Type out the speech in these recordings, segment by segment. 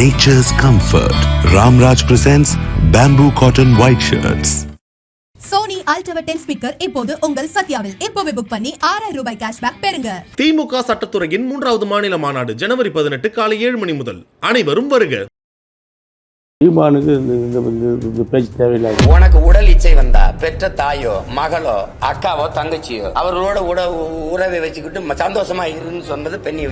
nature's comfort. Ramraj presents bamboo cotton white shirts. Sony ultra ten speaker இப்போது உங்கள் சத்யாவில் இப்போவே book பண்ணி ஆறாயிரம் ரூபாய் கேஷ்பேக் பெறுங்க திமுக சட்டத்துறையின் மூன்றாவது மாநில மாநாடு ஜனவரி பதினெட்டு காலை ஏழு மணி முதல் அனைவரும் வருக சீமானுக்கு இந்த இந்த பேச்சு தேவையில்லை உனக்கு உடல் இச்சை வந்தா பெற்ற தாயோ மகளோ அக்காவோ தங்கச்சியோ அவர்களோட உட உறவை வச்சுக்கிட்டு ம- சந்தோஷமா இருன்னு சொன்னது பெண்ணி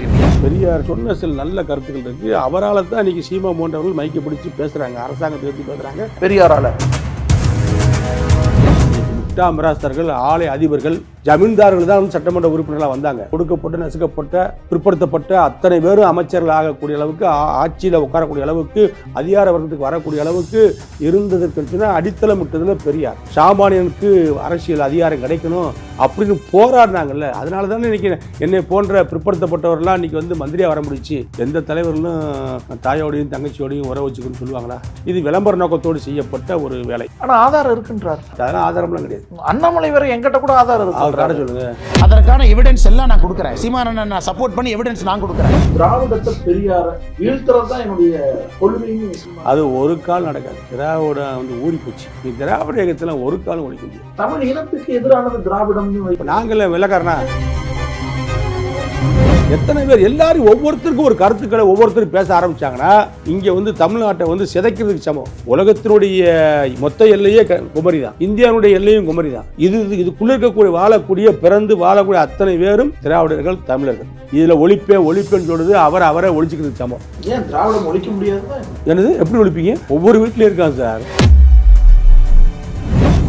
பெரியார் சொன்ன சில நல்ல கருத்துக்கள் இருக்கு. அவரால் தான் இன்னைக்கு சீமா போன்றவர்கள் மைக்க பிடிச்சி பேசுறாங்க. அரசாங்கத்தை பற்றி பேசுறாங்க. பெரியாரால. முட்டா மிராஸ்தர்கள் ஆலை அதிபர்கள் ஜமீன்தார்கள் தான் சட்டமன்ற உறுப்பினர்களாக வந்தாங்க. கொடுக்கப்பட்ட நசுக்கப்பட்ட பிற்படுத்தப்பட்ட அத்தனை பேரும் அமைச்சர்கள் ஆகக்கூடிய அளவுக்கு ஆட்சியில உட்காரக்கூடிய அளவுக்கு அதிகார வர்க்கத்துக்கு வரக்கூடிய அளவுக்கு இருந்ததற்கு அடித்தளம் விட்டதுல பெரியார். சாமானியனுக்கு அரசியல் அதிகாரம் கிடைக்கணும் அப்படின்னு போராடினாங்கல்ல. அதனால தானே இன்னைக்கு என்னை போன்ற பிற்படுத்தப்பட்டவர்கள்லாம் இன்னைக்கு வந்து மந்திரியா வர முடிச்சு. எந்த தலைவர்களும் தாயோடையும் தங்கச்சியோடையும் உறவு வச்சுக்கணும்னு சொல்லுவாங்களா? இது விளம்பர நோக்கத்தோடு செய்யப்பட்ட ஒரு வேலை. ஆனா ஆதாரம் இருக்குன்றார். அதெல்லாம் ஆதாரம்லாம் கிடையாது. அண்ணாமலை வேற என்கிட்ட கூட ஆதாரம் இருக்கு. காட்ட சொல்லுங்க. அதற்கான எவிடன்ஸ் எல்லாம் நான் கொடுக்குறேன். சீமானனை நான் சப்போர்ட் பண்ணி எவிடன்ஸ் நான் கொடுக்குறேன். திராவிடத்தை பெரியார வீழ்த்துறது தான் என்னுடைய கொள்கைன்னு அது ஒரு கால் நடக்காது. திராவிட வந்து ஊறி போச்சு. நீ திராவிட இயக்கத்துல ஒரு காலம் ஒழிக்க முடியும் தமிழ் இனத்துக்கு எதிரானது திராவிடம்னு நாங்கள வெள்ளக்காரனா? எத்தனை பேர் எல்லாரும் ஒவ்வொருத்தருக்கும் ஒரு கருத்துக்களை ஒவ்வொருத்தரும் பேச ஆரம்பிச்சாங்கன்னா இங்க வந்து தமிழ்நாட்டை வந்து சிதைக்கிறதுக்கு சமம். உலகத்தினுடைய மொத்த எல்லையே குமரி தான் இந்தியாவுடைய எல்லையும் குமரி தான் இது இது- இதுக்குள்ள இருக்கக்கூடிய வாழக்கூடிய பிறந்து வாழக்கூடிய அத்தனை பேரும் திராவிடர்கள் தமிழர்கள். இதுல ஒழிப்பே ஒழிப்பேன்னு சொல்றது அவர் அவரை ஒழிச்சுக்கிறதுக்கு சமம். ஏன் திராவிடம் ஒழிக்க முடியாதுன்னா என்னது? எப்படி ஒழிப்பீங்க? ஒவ்வொரு வீட்லயும் இருக்கான் சார்.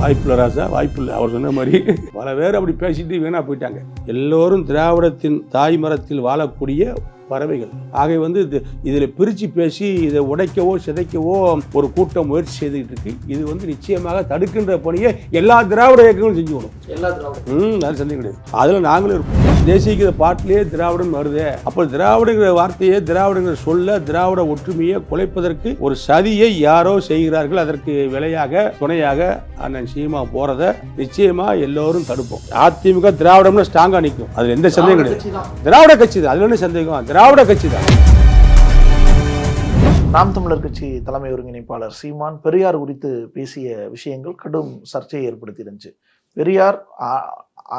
வாய்ப்பில் ராசா வாய்ப்பில்லை. அவர் சொன்ன மாதிரி பல பேர் அப்படி பேசிட்டு வீணா போயிட்டாங்க. எல்லோரும் திராவிடத்தின் தாய் மரத்தில் வாழக்கூடிய பறவைகள். ஆகவே வந்து இது இதில் பிரித்து பேசி இதை உடைக்கவோ சிதைக்கவோ ஒரு கூட்டம் முயற்சி செய்துக்கிட்டு இருக்கு. இது வந்து நிச்சயமாக தடுக்கின்ற பணியை எல்லா திராவிட இயக்கங்களும் செஞ்சுக்கணும் எல்லா திராவிடம் ம் அது சந்தேகம் கிடையாது. அதில் நாங்களும் இருப்போம். தேசியகிற பாட்டிலேயே திராவிடம் வருதே. அப்போ திராவிடங்கிற வார்த்தையை திராவிடங்கிற சொல்ல திராவிட ஒற்றுமையை குலைப்பதற்கு ஒரு சதியை யாரோ செய்கிறார்கள். அதற்கு விலையாக துணையாக அண்ணன் சீமா போறத நிச்சயமா எல்லோரும் தடுப்போம். அதிமுக திராவிடம்னு ஸ்ட்ராங்கா நிற்கும். அதுல எந்த சந்தேகம் கிடையாது. திராவிட கட்சி தான். அதுல என்ன சந்தேகம்? திராவிட கட்சி தான் நாம் தமிழர் கட்சி தலைமை ஒருங்கிணைப்பாளர் சீமான் பெரியார் குறித்து பேசிய விஷயங்கள் கடும் சர்ச்சையை ஏற்படுத்தி இருந்துச்சு பெரியார்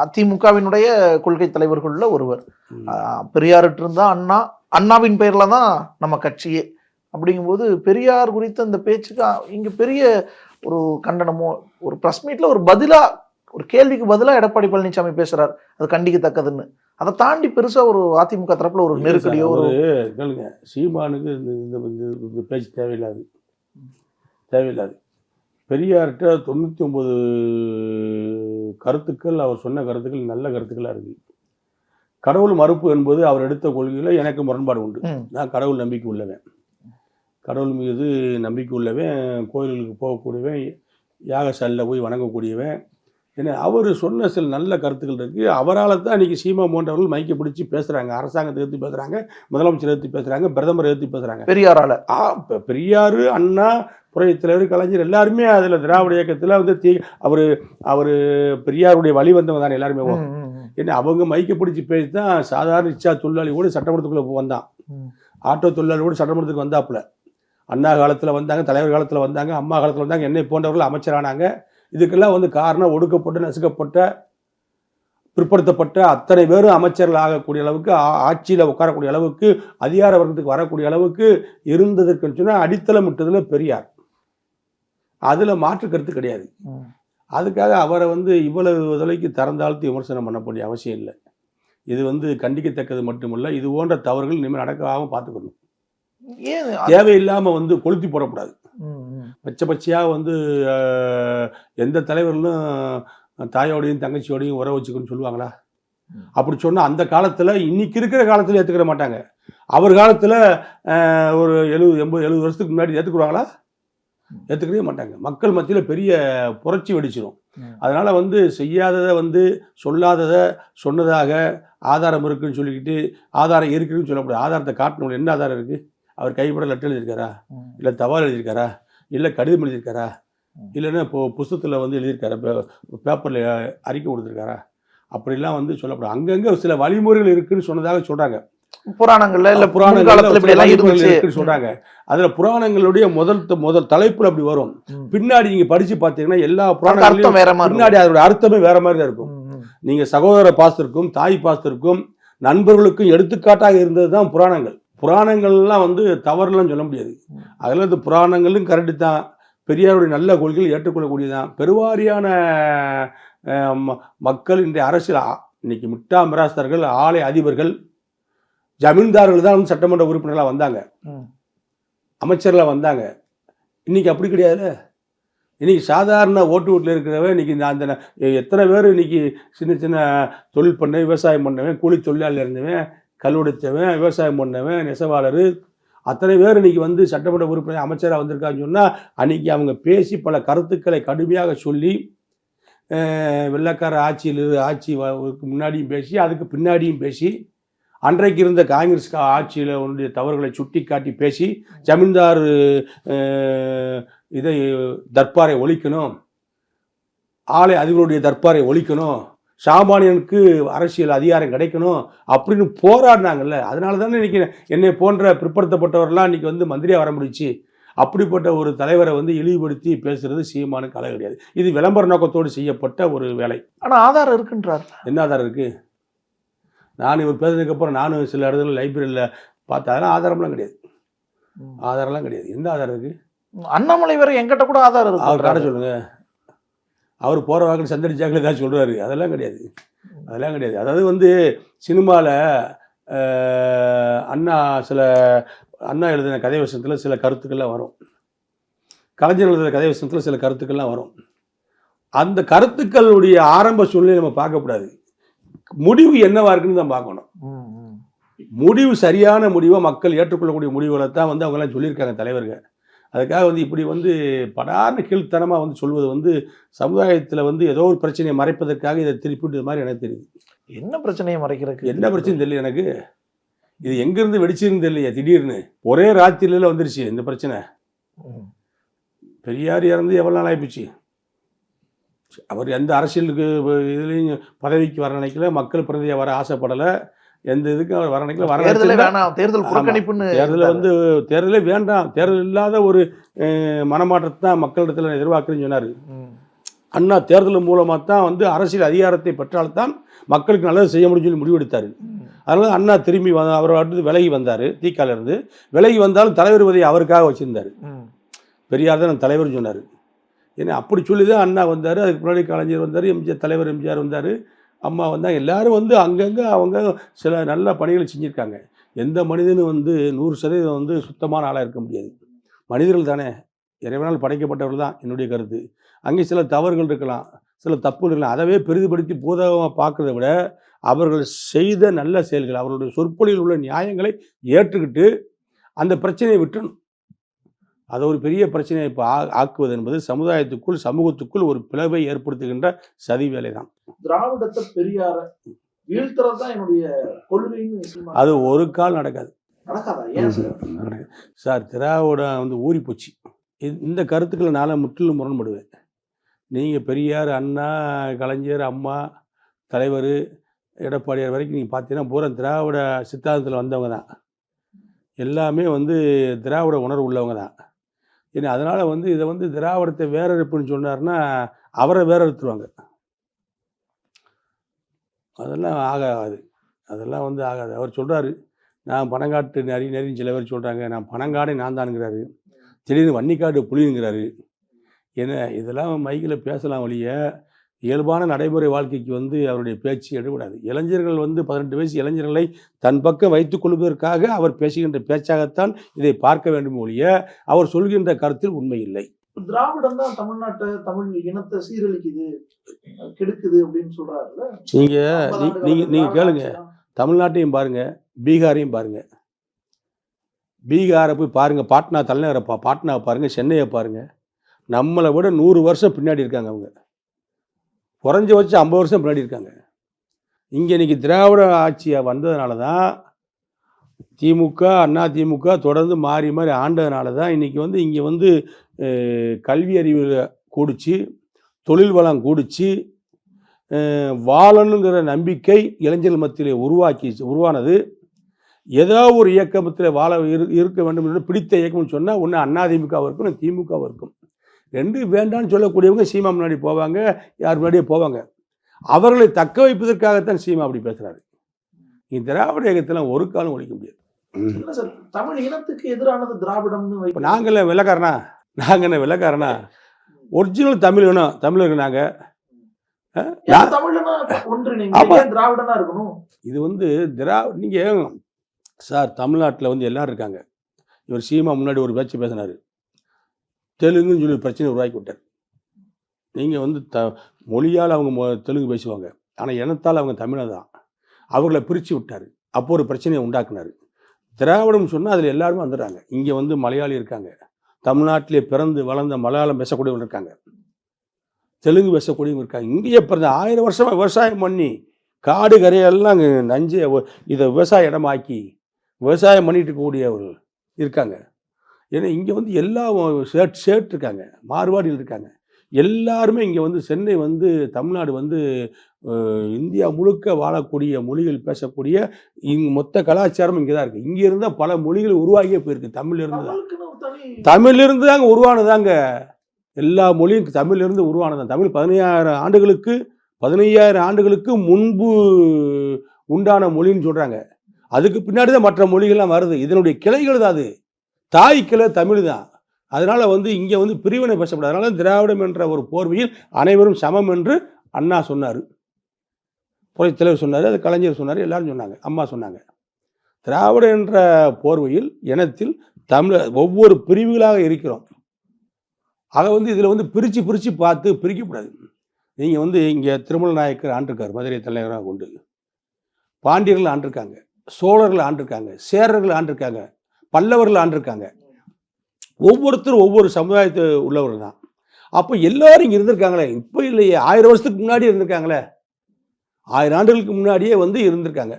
அதிமுகவினுடைய கொள்கை தலைவர்கள்ல ஒருவர். பெரியார்கிட்ட இருந்தா அண்ணா அண்ணாவின் பெயர்ல தான் நம்ம கட்சியே. அப்படிங்கும்போது பெரியார் குறித்த இந்த பேச்சுக்கு இங்க பெரிய ஒரு கண்டனமோ ஒரு பிரஸ் மீட்ல ஒரு பதிலா ஒரு கேள்விக்கு பதிலா எடப்பாடி பழனிசாமி பேசுறார். அது கண்டிக்கத்தக்கதுன்னு. அதை தாண்டி பெருசா ஒரு அதிமுக தரப்புல ஒரு நெருக்கடியோ ஒரு கேளுங்க. சீமானுக்கு இந்த இந்த பேச்சு தேவையில்லாது. தேவையில்லாது. பெரியார்கிட்ட தொண்ணூற்றி ஒன்பது கருத்துக்கள் அவர் சொன்ன கருத்துக்கள் நல்ல கருத்துக்களாக இருக்கு. கடவுள் மறுப்பு என்பது அவர் எடுத்த கொள்கையில் எனக்கு முரண்பாடு உண்டு. நான் கடவுள் நம்பிக்கை உள்ளவன். கடவுள் மீது நம்பிக்கை உள்ளவன் கோயில்களுக்கு போகக்கூடியவன் யாகசாலையில் போய் வணங்கக்கூடியவன் ஏன்னா அவர் சொன்ன சில நல்ல கருத்துக்கள் இருக்கு. அவரால் தான் இன்னைக்கு சீமா போன்றவர்கள் மைக்க பிடிச்சி பேசுறாங்க. அரசாங்கத்தை எடுத்து பேசுறாங்க. முதலமைச்சர் எடுத்து பேசுறாங்க. பிரதமர் எடுத்து பேசுறாங்க. பெரியாரால. ஆ இப்போ பெரியார் அண்ணா புரட்சித் தலைவர் கலைஞர் எல்லாருமே அதில் திராவிட இயக்கத்தில் வந்து தீ அவர் அவர் பெரியாருடைய வழி வந்தவங்க தானே எல்லாருமே. ஏன்னா அவங்க மைக்க பிடிச்சி பேசி தான் சாதாரண இச்சா தொழிலாளி கூட சட்டமன்றத்துக்குள்ளே வந்தான். ஆட்டோ தொழிலாளி கூட சட்டமன்றத்துக்கு வந்தாப்புல. அண்ணா காலத்தில் வந்தாங்க தலைவர் காலத்தில் வந்தாங்க அம்மா காலத்தில் வந்தாங்க என்னை போன்றவர்கள் அமைச்சரானாங்க. இதுக்கெல்லாம் வந்து காரணம் ஒடுக்கப்பட்ட நசுக்கப்பட்ட பிற்படுத்தப்பட்ட அத்தனை பேரும் அமைச்சர்கள் ஆகக்கூடிய அளவுக்கு ஆட்சியில உட்காரக்கூடிய அளவுக்கு அதிகார வர்க்கத்துக்கு வரக்கூடிய அளவுக்கு இருந்ததற்கு சொன்னால் அடித்தளம் விட்டதுல பெரியார் அதுல மாற்று கருத்து கிடையாது. அதுக்காக அவரை வந்து இவ்வளவு தொலைக்கு திறந்தாழ்த்தி விமர்சனம் பண்ணக்கூடிய அவசியம் இல்லை இது வந்து கண்டிக்கத்தக்கது மட்டுமல்ல இது போன்ற தவறுகள் இனிமேல் நடக்காம பார்த்துக்கணும் ஏன் அது- தேவையில்லாம வந்து கொளுத்தி போடக்கூடாது. பச்சை பச்சையாக வந்து எந்த தலைவர்களும் தாயோடையும் தங்கச்சியோடையும் உறவு வச்சுக்கணும்னு சொல்லுவாங்களா. அப்படி சொன்னா அந்த காலத்துல இன்னைக்கு இருக்கிற காலத்துல ஏத்துக்கிற மாட்டாங்க. அவர் காலத்துல ஒரு எழுபது எண்பது எழுபது வருஷத்துக்கு முன்னாடி ஏத்துக்குவாங்களா? ஏத்துக்கவே மாட்டாங்க. மக்கள் மத்தியில பெரிய புரட்சி வெடிச்சிடும். அதனால வந்து செய்யாததை வந்து சொல்லாததை சொன்னதாக ஆதாரம் இருக்குன்னு சொல்லிக்கிட்டு ஆதாரம் இருக்குன்னு சொல்லக்கூடாது. ஆதாரத்தை காட்டணும். என்ன ஆதாரம் இருக்கு? அவர் கைப்பட லெட்டர் எழுதியிருக்காரா. இல்லை தபால் எழுதியிருக்காரா? இல்லை கடிதம் எழுதியிருக்காரா. இல்லைன்னா இப்போ புஸ்தகத்தில் வந்து எழுதியிருக்காரா? பேப்பரில் அறிக்கை கொடுத்துருக்காரா? அப்படிலாம் வந்து சொல்லப்படும் அங்கங்கே சில வழிமுறைகள் இருக்குன்னு சொன்னதாக சொல்கிறாங்க புராணங்கள்ல இல்ல இருந்துச்சு இருக்குன்னு சொல்றாங்க. அதுல புராணங்களுடைய முதல் முதல் தலைப்புல அப்படி வரும். பின்னாடி நீங்க படிச்சு பாத்தீங்கன்னா எல்லா மாதிரி பின்னாடி அதோட அர்த்தமே வேற மாதிரி தான் இருக்கும். நீங்க சகோதர பாசத்திற்கும் தாய் பாசத்திற்கும் நண்பர்களுக்கும் எடுத்துக்காட்டாக இருந்தது தான் புராணங்கள். புராணங்கள்லாம் வந்து தவறுலாம் சொல்ல முடியாது. அதில் இந்த புராணங்களும் கரெக்டு தான் பெரியாருடைய நல்ல கொள்கைகள் ஏற்றுக்கொள்ளக்கூடியதான் பெருவாரியான மக்கள் இன்றைய அரசியல் இன்னைக்கு மிட்டா மிராஸ்தர்கள் ஆலை அதிபர்கள் ஜமீன்தார்கள் தான் வந்து சட்டமன்ற உறுப்பினர்களாக வந்தாங்க. அமைச்சர்களாக வந்தாங்க. இன்னைக்கு அப்படி கிடையாதுல்ல இன்னைக்கு சாதாரண ஓட்டு வீட்டில் இருக்கிறவன் இன்னைக்கு இந்த அந்த எத்தனை பேர் இன்னைக்கு சின்ன சின்ன தொழில் பண்ண விவசாயம் பண்ணவன் கூலி தொழிலாளி இருந்தவன் கல்லுடைச்சவன் விவசாயம் பண்ணவன் நெசவாளர். அத்தனை பேர் இன்னைக்கு வந்து சட்டமன்ற உறுப்பினர் அமைச்சராக வந்திருக்காங்கன்னு சொன்னால் அன்னைக்கு அவங்க பேசி பல கருத்துக்களை கடுமையாக சொல்லி வெள்ளக்கார ஆட்சியில் ஆட்சி முன்னாடியும் பேசி அதுக்கு பின்னாடியும் பேசி அன்றைக்கு இருந்த காங்கிரஸ் ஆட்சியில் உன்னுடைய தவறுகளை சுட்டி காட்டி பேசி ஜமீன்தார் இதை தர்பாரை ஒழிக்கணும். ஆலை அதிபருடைய தர்பாரை ஒழிக்கணும். சாமானியனுக்கு அரசியல் அதிகாரம் கிடைக்கணும் அப்படின்னு போராடினாங்கல்ல. அதனால தானே இன்னைக்கு என்னை போன்ற பிற்படுத்தப்பட்டவரெல்லாம் இன்னைக்கு வந்து மந்திரியாக வர முடிச்சு அப்படிப்பட்ட ஒரு தலைவரை வந்து இழிவுபடுத்தி பேசுறது சீமானுக்கு அழகு கிடையாது. இது விளம்பர நோக்கத்தோடு செய்யப்பட்ட ஒரு வேலை. ஆனா ஆதாரம் இருக்குன்றார். என்ன ஆதாரம் இருக்கு? நான் இவர் பேசுனதுக்கு அப்புறம் நானும் சில இடத்துல லைப்ரரியில் பார்த்தேன். அதெல்லாம் ஆதாரம்லாம் கிடையாது. ஆதாரம்லாம் கிடையாது. எந்த ஆதாரம் இருக்கு? அண்ணாமலை வேற எங்கிட்ட கூட ஆதாரம் இருக்கு சொல்லுங்க. அவர் போகிற வாக்கில் சந்தடிச்சாக்கள் தான் சொல்கிறாரு அதெல்லாம் கிடையாது. அதெல்லாம் கிடையாது. அதாவது வந்து சினிமாவில் அண்ணா சில அண்ணா எழுதின கதை வசனத்தில் சில கருத்துக்கள்லாம் வரும். கலைஞர் எழுதின கதை வசனத்தில் சில கருத்துக்கள்லாம் வரும். அந்த கருத்துக்களுடைய ஆரம்ப சூழ்நிலை நம்ம பார்க்கக்கூடாது முடிவு என்னவா இருக்குன்னு தான் பார்க்கணும். முடிவு சரியான முடிவை மக்கள் ஏற்றுக்கொள்ளக்கூடிய முடிவுகளை தான் வந்து அவங்கெல்லாம் சொல்லியிருக்காங்க தலைவர்கள். அதுக்காக வந்து இப்படி வந்து படார்னு கீழ்த்தனமாக வந்து சொல்வது வந்து சமுதாயத்தில் வந்து ஏதோ ஒரு பிரச்சனையை மறைப்பதற்காக இதை திருப்பிட்டு மாதிரி எனக்கு தெரியுது. என்ன பிரச்சனையை மறைக்கிறதுக்கு என்ன பிரச்சனை தெரியல எனக்கு. இது எங்கேருந்து வெடிச்சிருந்து தெரியலையே திடீர்னு. ஒரே ராத்திரியில் வந்துருச்சு இந்த பிரச்சனை. பெரியார் இறந்து எவ்வளோ நாள் ஆயிப்போச்சு? அவர் எந்த அரசியலுக்கு இதுலேயும் பதவிக்கு வர நினைக்கல மக்கள் பிரதியாக வர ஆசைப்படலை. எந்த இதுக்கும் அவர் வர நினைக்கல. வர தேர்தலே வேணாம். தேர்தல். புறக்கணிப்புன்னு தேர்தலில் வந்து தேர்தலே வேண்டாம். தேர்தல் இல்லாத ஒரு மனமாற்றத்தை தான் மக்களிடத்தில் எதிர்பார்க்குறேன்னு சொன்னார். அண்ணா தேர்தல் மூலமாக தான் வந்து அரசியல் அதிகாரத்தை பெற்றால்தான் மக்களுக்கு நல்லது செய்ய முடியும்னு சொல்லி முடிவெடுத்தார். அதனால அண்ணா திரும்பி வ அவர் அடுத்து விலகி வந்தார் தீக்கால இருந்து விலகி வந்தாலும் தலைவர் பதவி அவருக்காக வச்சிருந்தார். பெரியார் தான் தலைவர் சொன்னார். ஏன்னா அப்படி சொல்லி தான் அண்ணா வந்தார். அதுக்கு முன்னாடி கலைஞர் வந்தார் எம்ஜிஆர் தலைவர் எம்ஜிஆர் வந்தார். அம்மா வந்தால் எல்லாரும் வந்து அங்கங்கே அவங்க சில நல்ல பணிகளை செஞ்சுருக்காங்க. எந்த மனிதனும் வந்து நூறு சதவீதம் வந்து சுத்தமான ஆளாக இருக்க முடியாது. மனிதர்கள் தானே. இறைவனால் படைக்கப்பட்டவர்கள் தான் என்னுடைய கருத்து. அங்கே சில தவறுகள் இருக்கலாம் சில தப்புகள் இருக்கலாம். அதவே பெரிதுபடுத்தி பூதகமாக பார்க்குறத விட அவர்கள் செய்த நல்ல செயல்கள் அவர்களுடைய சொற்பொழியில் உள்ள நியாயங்களை ஏற்றுக்கிட்டு அந்த பிரச்சனையை விட்டுணும் அதை ஒரு பெரிய பிரச்சனையை இப்போ ஆக்குவது என்பது சமுதாயத்துக்குள் சமூகத்துக்குள் ஒரு பிளவை ஏற்படுத்துகின்ற சதி வேலை தான் திராவிடத்தை பெரியார வீழ்த்துறது தான் என்னுடைய கொள்கைன்னு அது ஒரு கால் நடக்காது. சார்? திராவிடம் வந்து ஊறி போச்சு. இந்த- இந்த கருத்துக்களை நான் முற்றிலும் முரண்படுவேன். நீங்கள் பெரியார் அண்ணா கலைஞர் அம்மா தலைவர் எடப்பாடியார் வரைக்கும் நீங்கள் பார்த்தீங்கன்னா பூரா திராவிட சித்தாந்தத்தில் வந்தவங்க தான் எல்லாமே வந்து திராவிட உணர்வு உள்ளவங்க தான் ஏன்னா அதனால் வந்து இதை வந்து திராவிடத்தை வேற இருப்புன்னு சொன்னார்னா அவரை வேற எடுத்துருவாங்க அதெல்லாம் ஆகாது. அதெல்லாம் வந்து ஆகாது. அவர் சொல்கிறாரு நான் பணங்காட்டு நரி நரின்னு சில பேர் சொல்கிறாங்க நான் பணங்காடே நான் தானுங்கிறாரு. திடீர்னு வன்னிக்காடு புலிங்கிறாரு. என்ன இதெல்லாம் மைக்கில் பேசலாம் ஒழிய இயல்பான நடைமுறை வாழ்க்கைக்கு வந்து அவருடைய பேச்சு எடுபடாது. இளைஞர்கள் வந்து பதினெட்டு வயசு இளைஞர்களை தன் பக்கம் வைத்துக் கொள்வதற்காக அவர் பேசுகின்ற பேச்சாகத்தான் இதை பார்க்க வேண்டும் ஒழிய அவர் சொல்கின்ற கருத்தில் உண்மை இல்லை. திராவிடம் தான் தமிழ்நாட்டை தமிழ் இனத்தை சீரழிக்குது கெடுக்குது அப்படின்னு சொல்றாருல்ல? நீங்கள் நீங்கள் நீங்கள் கேளுங்க. தமிழ்நாட்டையும் பாருங்க பீகாரையும் பாருங்க. பீகாரை போய் பாருங்க பாட்னா தலைநகரை பா பாட்னாவை பாருங்க சென்னையை பாருங்க. நம்மளை விட நூறு வருஷம் பின்னாடி இருக்காங்க அவங்க. குறைஞ்ச வச்சு ஐம்பது வருஷம் பின்னாடி இருக்காங்க. இங்கே இன்னைக்கு திராவிட ஆட்சியாக வந்ததுனால தான் திமுக அண்ணா திமுக தொடர்ந்து மாறி மாறி ஆண்டதுனால தான் இன்றைக்கி வந்து இங்கே வந்து கல்வி அறிவு கூடிச்சு தொழில் வளம் கூடிச்சு வாழணுங்கிற நம்பிக்கை இளைஞர்கள் மத்தியிலே உருவாக்கி உருவானது. ஏதோ ஒரு இயக்கத்தில் வாழ இரு இருக்க வேண்டும் என்று பிடித்த இயக்கம்னு சொன்னால் ஒன்று அதிமுக இருக்கும் இல்லை திமுக இருக்கும் ரெண்டு வேண்டாம்னு சொல்லக்கூடியவங்க சீமா முன்னாடி போவாங்க யார் முன்னாடியே போவாங்க. அவர்களை தக்க வைப்பதற்காகத்தான் சீமா அப்படி பேசுறாரு. இந்த திராவிட இயக்கத்தில் ஒரு காலம் ஒழிக்க முடியாது. தமிழ் இனத்துக்கு எதிரானது திராவிடம்னு நாங்கள் விலக்காரனா நாங்கள் என்ன விலக்காரனா ஒரிஜினல் தமிழ் வேணும் தமிழர்கள் நாங்கள் இது வந்து திரா நீங்கள் சார் தமிழ்நாட்டில் வந்து எல்லாரும் இருக்காங்க. இவர் சீமா முன்னாடி ஒரு பேச்சு பேசினார். தெலுங்குன்னு சொல்லி பிரச்சனை உருவாக்கி விட்டார் நீங்கள் வந்து த மொழியால் அவங்க மொ தெலுங்கு பேசுவாங்க. ஆனால் இனத்தால் அவங்க தமிழர் தான். அவர்களை பிரித்து விட்டார். அப்போ ஒரு பிரச்சனையை உண்டாக்குனார். திராவிடம் சொன்னால் அதில் எல்லாருமே வந்துடுறாங்க. இங்கே வந்து மலையாளி இருக்காங்க. தமிழ்நாட்டிலே பிறந்து வளர்ந்த மலையாளம் பேசக்கூடியவங்க இருக்காங்க. தெலுங்கு பேசக்கூடியவங்க இருக்காங்க. இங்கேயே பிறந்த ஆயிரம் வருஷமாக விவசாயம் பண்ணி காடு கரையெல்லாம் அங்கே நஞ்சு இதை விவசாய இடமாக்கி விவசாயம் பண்ணிட்டு இருக்கக்கூடியவர்கள் இருக்காங்க. ஏன்னா இங்கே வந்து எல்லா ஷேட் ஷேட் இருக்காங்க. மார்வாடிகள் இருக்காங்க. எல்லாருமே இங்கே வந்து சென்னை வந்து தமிழ்நாடு வந்து இந்தியா முழுக்க வாழக்கூடிய மொழிகள் பேசக்கூடிய இங் மொத்த கலாச்சாரம் இங்கே தான் இருக்குது இங்கே இருந்தால் பல மொழிகள் உருவாகியே போயிருக்கு. தமிழ்ல இருந்து தான். தமிழுக்குன்னு ஒரு தனி தமிழிலிருந்து தாங்க உருவானதாங்க. எல்லா மொழியும் தமிழிலிருந்து உருவானதான். தமிழ் பதினையாயிரம் ஆண்டுகளுக்கு பதினையாயிரம் ஆண்டுகளுக்கு முன்பு உண்டான மொழின்னு சொல்கிறாங்க அதுக்கு பின்னாடி தான் மற்ற மொழிகள்லாம் வருது. இதனுடைய கிளைகள் தான் அது. தாய்க்கில் தமிழ் தான். அதனால் வந்து இங்கே வந்து பிரிவினை பேசப்படாது. அதனால திராவிடம் என்ற ஒரு போர்வையில் அனைவரும் சமம் என்று அண்ணா சொன்னார். புரட்சி தலைவர் சொன்னார் அது கலைஞர் சொன்னார் எல்லாரும் சொன்னாங்க அம்மா சொன்னாங்க. திராவிடம் என்ற போர்வையில் இனத்தில் தமிழ் ஒவ்வொரு பிரிவுகளாக இருக்கிறோம். அதை வந்து இதில் வந்து பிரித்து பிரித்து பார்த்து பிரிக்கக்கூடாது. நீங்கள் வந்து இங்கே திருமல நாயக்கர் ஆண்டிருக்கார் மதுரை தலைவராக கொண்டு. பாண்டியர்கள் ஆண்டிருக்காங்க சோழர்கள் ஆண்டிருக்காங்க சேரர்கள் ஆண்டிருக்காங்க. பல்லவர்கள் ஆண்டிருக்காங்க. ஒவ்வொருத்தரும் ஒவ்வொரு சமுதாயத்து உள்ளவர் தான். அப்போ எல்லாரும் இங்கே இருந்திருக்காங்களே. இப்போ இல்லையே. ஆயிரம் வருஷத்துக்கு முன்னாடி இருந்திருக்காங்களே. ஆயிரம் ஆண்டுகளுக்கு முன்னாடியே வந்து இருந்திருக்காங்க.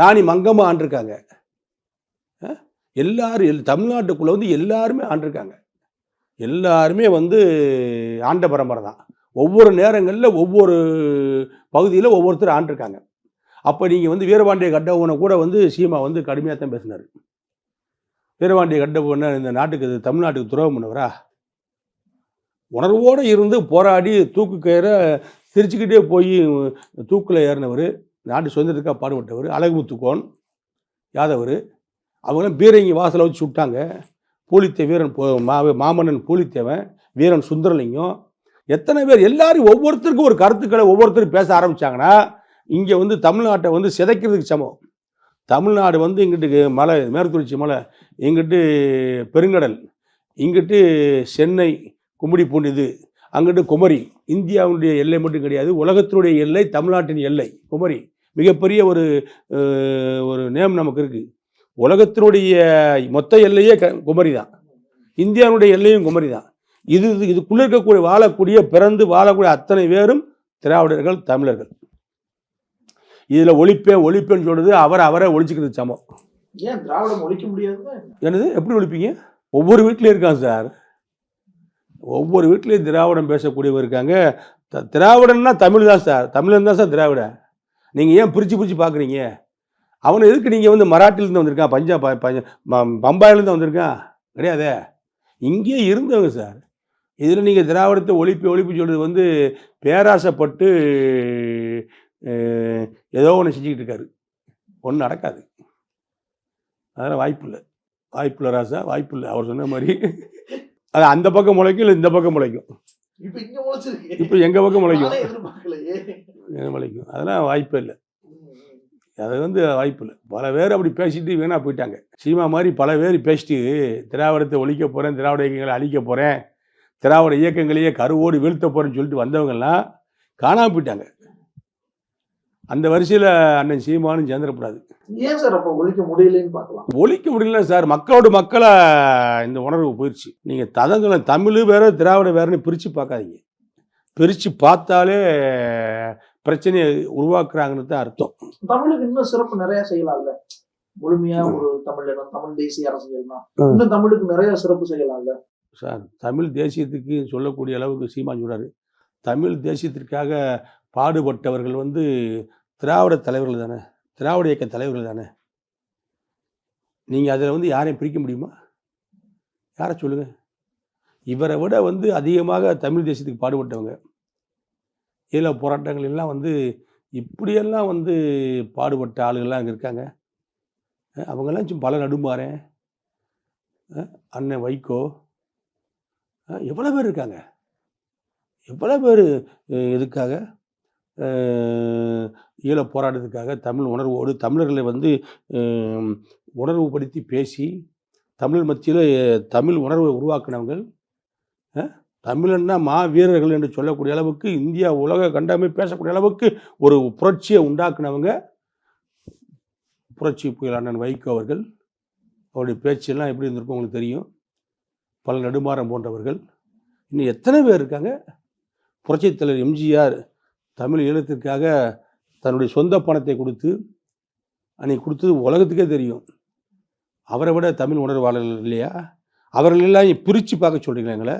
ராணி மங்கம்மா ஆண்டிருக்காங்க. எல்லாரும் எல் தமிழ்நாட்டுக்குள்ளே வந்து எல்லாருமே ஆண்டிருக்காங்க. எல்லாருமே வந்து ஆண்ட பரம்பரை தான். ஒவ்வொரு நேரங்களில் ஒவ்வொரு பகுதியில் ஒவ்வொருத்தர் ஆண்டிருக்காங்க. அப்போ நீங்கள் வந்து வீரபாண்டிய கட்டவனை கூட வந்து சீமா வந்து கடுமையாக தான் பேசினார். வீரபாண்டிய கட்டபொம்மன் இந்த நாட்டுக்கு இது தமிழ்நாட்டுக்கு துரோகம் பண்ணவரா? உணர்வோடு இருந்து போராடி தூக்கு கயிற சிரிச்சுக்கிட்டே போய் தூக்கில் ஏறினவர் நாட்டு சுதந்திரத்துக்காக பாடுபட்டவர் அழகுமுத்துக்கோன் யாதவர் அவங்களாம் பீரங்கி வாசலை வச்சு சுட்டாங்க. பூலித்தே வீரன் போ- மா மாமன்னன் பூலித்தேவன் வீரன் சுந்தரலிங்கம். எத்தனை பேர் எல்லாரும் ஒவ்வொருத்தருக்கும் ஒரு கருத்துக்களை ஒவ்வொருத்தரும் பேச ஆரம்பித்தாங்கன்னா இங்கே வந்து தமிழ்நாட்டை வந்து சிதைக்கிறதுக்கு சமம். தமிழ்நாடு வந்து இங்கிட்டு மலை மேற்குறிச்சி மலை இங்கிட்டு பெருங்கடல் இங்கிட்டு சென்னை கும்படி பூண்டிது அங்கிட்டு குமரி. இந்தியாவுடைய எல்லை மட்டும் கிடையாது உலகத்தினுடைய எல்லை தமிழ்நாட்டின் எல்லை குமரி. மிகப்பெரிய ஒரு ஒரு நேம் நமக்கு இருக்குது உலகத்தினுடைய மொத்த எல்லையே க குமரி தான். இந்தியாவுடைய எல்லையும் குமரி தான். இது இதுக்குள்ளே இருக்கக்கூடிய வாழக்கூடிய பிறந்து வாழக்கூடிய அத்தனை பேரும் திராவிடர்கள் தமிழர்கள். இதில் ஒழிப்பேன் ஒழிப்பேன்னு சொல்கிறது அவர் அவரை ஒழிச்சுக்கிறது சமம். ஏன் திராவிடம் ஒழிக்க முடியாது என்னது? எப்படி ஒழிப்பீங்க? ஒவ்வொரு வீட்லேயும் இருக்கான் சார். ஒவ்வொரு வீட்லேயும் திராவிடம் பேசக்கூடியவர் இருக்காங்க. த- திராவிடன்னா தமிழ் தான் சார். தமிழன் தான் சார் திராவிடன். நீங்கள் ஏன் பிரித்து பிரித்து பார்க்குறீங்க அவனை எதுக்கு நீங்கள் வந்து மராட்டிலேருந்து வந்திருக்கான் பஞ்சாப் பம்பாயிலேருந்து வந்திருக்கான் கிடையாதே. இங்கேயே இருந்தவங்க சார். இதில் நீங்கள் திராவிடத்தை ஒழிப்பு ஒழிப்பு சொல்கிறது வந்து பேராசைப்பட்டு ஏதோ ஒன்று செஞ்சுக்கிட்டு இருக்காரு. ஒன்றும் நடக்காது. அதெல்லாம் வாய்ப்பு இல்லை வாய்ப்பு இல்லை ராசா வாய்ப்பு இல்லை அவர் சொன்ன மாதிரி. அது அந்த பக்கம் முளைக்கும் இல்லை இந்த பக்கம் முளைக்கும். இப்ப இங்க முளைச்சிருக்கு. இப்போ எங்கள் பக்கம் முளைக்கும்? முளைக்கும்? அதெல்லாம் வாய்ப்பே இல்லை. அது வந்து வாய்ப்பு இல்லை பல பேர் அப்படி பேசிட்டு வீணாக போயிட்டாங்க. சீமா மாதிரி பல பேர் பேசிட்டு திராவிடத்தை ஒழிக்க போகிறேன் திராவிட இயக்கங்களை அழிக்க போகிறேன் திராவிட இயக்கங்களையே கருவோடு வீழ்த்த போகிறேன்னு சொல்லிட்டு வந்தவங்கெல்லாம் காணாமல் போயிட்டாங்க. அந்த வரிசையில் அண்ணன் சீமானும் சேர்ந்துடக்கூடாது. ஏன் சார் அப்ப ஒழிக்க முடியலன்னு பார்க்கலாம்? ஒழிக்க முடியல சார். மக்களோட மக்களா இந்த உணர்வு போயிடுச்சு. நீங்கள் ததங்களை தமிழ் வேற திராவிட வேறன்னு பிரித்து பார்க்காதீங்க. பிரித்து பார்த்தாலே பிரச்சனையை உருவாக்குறாங்கன்னு தான் அர்த்தம். தமிழுக்கு இன்னும் சிறப்பு நிறைய செய்யலாம்ல. முழுமையா ஒரு தமிழ் இனம் தமிழ் தேசிய அரசியல்னா. இன்னும் தமிழுக்கு நிறைய சிறப்பு செய்யலாம்ல. சார் தமிழ் தேசியத்துக்கு சொல்லக்கூடிய அளவுக்கு சீமான் சொல்றாரு. தமிழ் தேசியத்திற்காக பாடுபட்டவர்கள் வந்து திராவிட தலைவர்கள் தானே? திராவிட இயக்க தலைவர்கள் தானே? நீங்கள் அதில் வந்து யாரையும் பிரிக்க முடியுமா? யாரை சொல்லுங்கள் இவரை விட வந்து அதிகமாக தமிழ் தேசத்துக்கு பாடுபட்டவங்க. ஈழ போராட்டங்கள் எல்லாம் வந்து இப்படியெல்லாம் வந்து பாடுபட்ட ஆளுகள்லாம் அங்கே இருக்காங்க. அவங்கெல்லாம் பல நடுமாறேன். அண்ணன் வைகோ. எவ்வளோ பேர் இருக்காங்க? எவ்வளோ பேர் இதுக்காக ஈழ போராட்டத்துக்காக தமிழ் உணர்வோடு தமிழர்களை வந்து உணர்வுபடுத்தி பேசி தமிழ் மத்தியில் தமிழ் உணர்வை உருவாக்கினவங்க தமிழன்னா மா வீரர்கள் என்று சொல்லக்கூடிய அளவுக்கு இந்தியா உலக கண்டமே பேசக்கூடிய அளவுக்கு ஒரு புரட்சியை உண்டாக்குனவங்க புரட்சி புயல் அண்ணன் வைகோ அவர்கள். அவருடைய பேச்செல்லாம் எப்படி இருந்திருக்கும் உங்களுக்கு தெரியும். பல நெடுமாறம் போன்றவர்கள். இன்னும் எத்தனை பேர் இருக்காங்க? புரட்சித் தலைவர் எம்ஜிஆர் தமிழ் ஈழத்திற்காக தன்னுடைய சொந்த பணத்தை கொடுத்து அன்னைக்கு கொடுத்தது உலகத்துக்கே தெரியும். அவரை விட தமிழ் உணர்வாளர்கள் இல்லையா? அவர்கள் எல்லாம் பிரித்து பார்க்க சொல்கிறீங்களா எங்களை?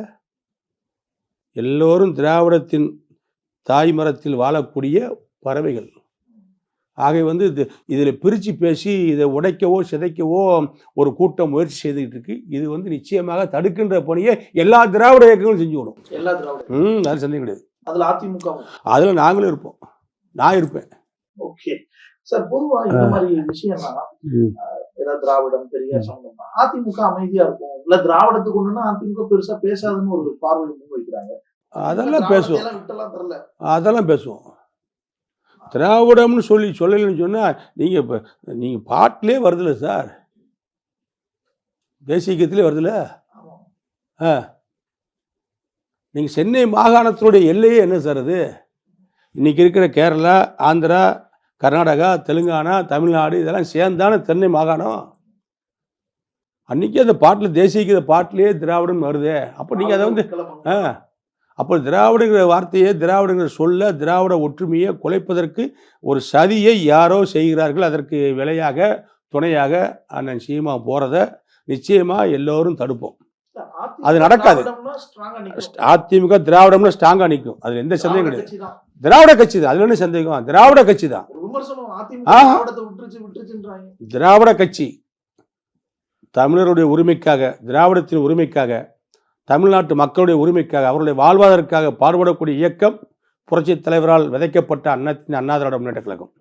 எல்லோரும் திராவிடத்தின் தாய் மரத்தில் வாழக்கூடிய பறவைகள். ஆகவே வந்து இது இதில் பிரித்து பேசி இதை உடைக்கவோ சிதைக்கவோ ஒரு கூட்டம் முயற்சி செய்துக்கிட்டு இருக்கு இது வந்து நிச்சயமாக தடுக்கின்ற பணியை எல்லா திராவிட இயக்கங்களும் செஞ்சு விடும். எல்லா திராவிட ம் அது சந்தேகம் கிடையாது. அதுல அதிமுக அதில் நாங்களும் இருப்போம். நான் இருப்பேன். ஓகே. சார் பொதுவா இந்த மாதிரி விஷயம்னா. ஏதாவது திராவிடம் பெரியார் சம்பந்தமா அதிமுக அமைதியா இருக்கும். இல்ல திராவிடத்துக்கு ஒண்ணுன்னா அதிமுக பெருசா பேசாதுன்னு ஒரு பார்வை முன் வைக்கிறாங்க. அதெல்லாம் பேசுவோம். அதெல்லாம் பேசுவோம். திராவிடம்னு சொல்லி சொல்லலைன்னு சொன்னால் நீங்கள் இப்போ நீங்கள் பாட்டிலே வருதுல்ல சார். தேசியத்திலே வருதுல்ல. ஆ. நீங்கள் சென்னை மாகாணத்தினுடைய எல்லையே என்ன சார் அது? இன்றைக்கி இருக்கிற கேரளா ஆந்திரா கர்நாடகா தெலுங்கானா தமிழ்நாடு இதெல்லாம் சேர்ந்தான தென்னை மாகாணம். அன்றைக்கி அந்த பாட்டில் தேசிய பாட்டிலே திராவிடம் வருதே. அப்போ நீங்கள் அதை வந்து ஆ. அப்போ திராவிடங்கிற வார்த்தையை திராவிடங்கிற சொல்ல திராவிட ஒற்றுமையை குலைப்பதற்கு ஒரு சதியை யாரோ செய்கிறார்கள். அதற்கு விலையாக துணையாக அண்ணன் சீமா போகிறத நிச்சயமாக எல்லோரும் தடுப்போம். அது நடக்காது. அதிமுக திராவிடம்னு ஸ்ட்ராங்காக நிற்கும் அதில் எந்த சந்தேகம் கிடையாது. திராவிட கட்சி தான் அதில் என்ன சந்தேகம்? திராவிட கட்சி தான் திராவிட கட்சி தமிழருடைய உரிமைக்காக திராவிடத்தின் உரிமைக்காக தமிழ்நாட்டு மக்களுடைய உரிமைக்காக அவருடைய வாழ்வாதாரத்திற்காக பாடுபடக்கூடிய இயக்கம் புரட்சித் தலைவரால் விதைக்கப்பட்ட அன்னத்தின் அண்ணா திராவிட முன்னேற்ற கழகம்.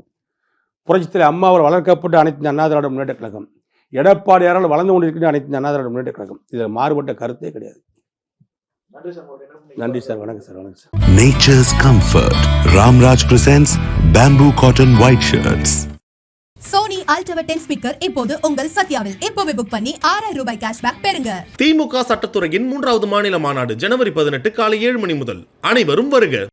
புரட்சித் தலைவர் அம்மாவால் வளர்க்கப்பட்ட அனைத்தின் அண்ணா திராவிட முன்னேற்ற கழகம். எடப்பாடியாரால் வளர்ந்து கொண்டிருக்கிற அனைத்தின் அண்ணா திராவிட முன்னேற்ற கழகம். இதில் மாறுபட்ட கருத்தே கிடையாது. நன்றி சார் வணக்கம் சார் வணக்கம் sir. Nature's comfort. Ramraj presents bamboo cotton white shirts. Sony ultra ten speaker இப்போது உங்கள் சத்யாவில். இப்போவே புக் பண்ணி ஆறாயிரம் ரூபாய் கேஷ்பேக் பெறுங்க. திமுக சட்டத்துறையின் மூன்றாவது மாநில மாநாடு ஜனவரி பதினெட்டு காலை ஏழு மணி முதல். அனைவரும் வருக.